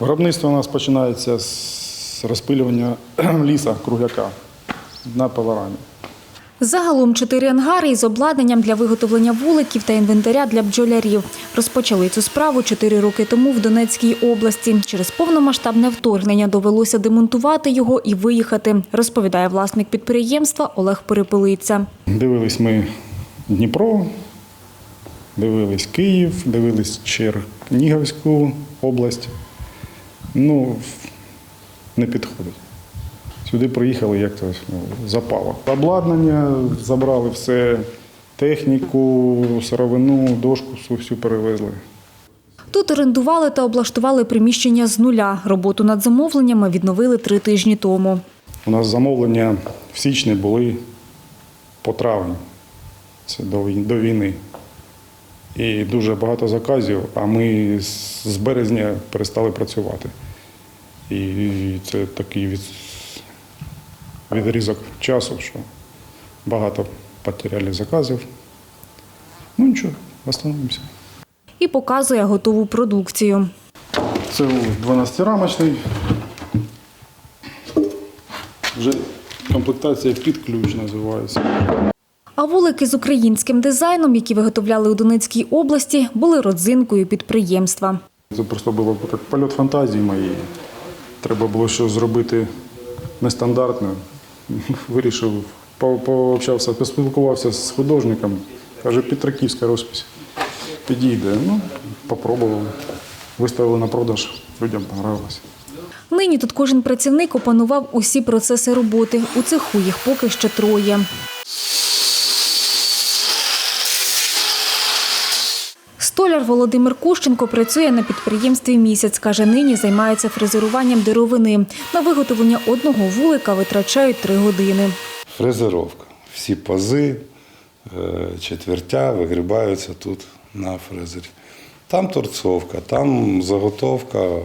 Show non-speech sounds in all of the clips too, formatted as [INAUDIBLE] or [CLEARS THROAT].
Виробництво у нас починається з розпилювання [CLEARS THROAT] ліса кругляка на пилорамі. Загалом чотири ангари із обладнанням для виготовлення вуликів та інвентаря для бджолярів. Розпочали цю справу чотири роки тому в Донецькій області. Через повномасштабне вторгнення довелося демонтувати його і виїхати, розповідає власник підприємства Олег Перепелиця. Дивились ми Дніпро, дивились Київ, дивились Чернігівську область. Ну, не підходить. Сюди приїхали як то ну, запало. Обладнання забрали все, техніку, сировину, дошку всю, перевезли. Тут орендували та облаштували приміщення з нуля. Роботу над замовленнями відновили три тижні тому. У нас замовлення в січні були по травень. Це до війни. І дуже багато заказів, а ми з- березня перестали працювати. І це такий від, відрізок часу, що багато потеряли заказів. Ну нічого, встановимося. І показує готову продукцію. Це 12-рамочний. Вже комплектація під ключ називається. А вулики з українським дизайном, які виготовляли у Донецькій області, були родзинкою підприємства. Це просто було як польот фантазії моєї. Треба було щось зробити нестандартне. [LAUGHS] Вирішив, пообщався, поспілкувався з художником. Каже, Петраківська розпись. Підійде. Ну, попробував. Виставили на продаж, людям понравилось. Нині тут кожен працівник опанував усі процеси роботи. У цеху їх поки що троє. Столяр Володимир Кущенко працює на підприємстві місяць. Каже, нині займається фрезеруванням деревини. На виготовлення одного вулика витрачають три години. Фрезеровка. Всі пази, е, четвертя вигрібаються тут на фрезері. Там торцовка, там заготовка е,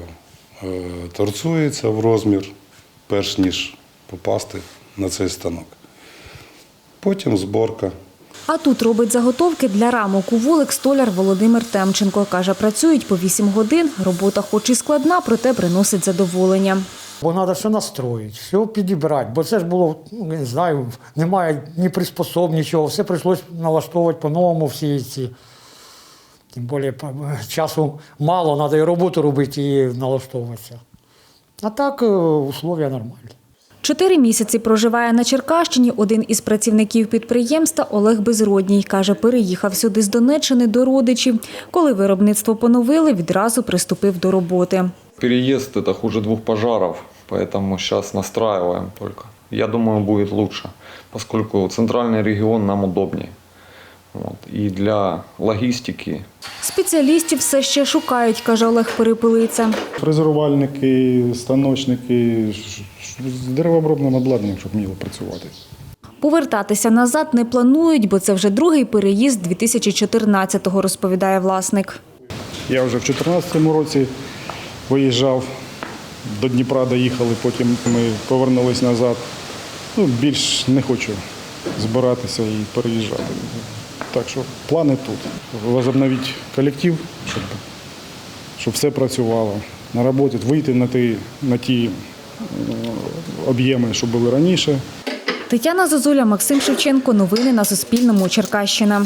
торцується в розмір, перш ніж попасти на цей станок. Потім зборка. А тут робить заготовки для рамок у вулик столяр Володимир Темченко. Каже, працюють по 8 годин. Робота хоч і складна, проте приносить задоволення. Бо треба все настроїти, все підібрати. Бо це ж було, ну, не знаю, немає ні приспособ, нічого. Все прийшлось налаштовувати по-новому всі ці. Тим більше часу мало, треба і роботу робити, і налаштовуватися. А так е, условия нормальні. Чотири місяці проживає на Черкащині один із працівників підприємства Олег Безродній. Каже, переїхав сюди з Донеччини до родичів. Коли виробництво поновили, відразу приступив до роботи. Переезд это хуже двух пожаров, поэтому сейчас настраиваем только. Я думаю, будет лучше, поскольку центральный регион нам удобнее. Вот. И для логистики Спеціалістів все ще шукають, каже Олег Перепелиця. Фрезерувальники, станочники ш- ш- з деревообробним обладнанням, щоб вміло працювати. Повертатися назад не планують, бо це вже другий переїзд 2014-го, розповідає власник. Я вже в 2014 році виїжджав, до Дніпра доїхали, потім ми повернулись назад. Ну, більш не хочу збиратися і переїжджати. Так що плани тут. Возобновити колектив, щоб, щоб все працювало. На роботі вийти на ті, на ті об'єми, що були раніше. Тетяна Зозуля, Максим Шевченко. Новини на Суспільному. Черкащина.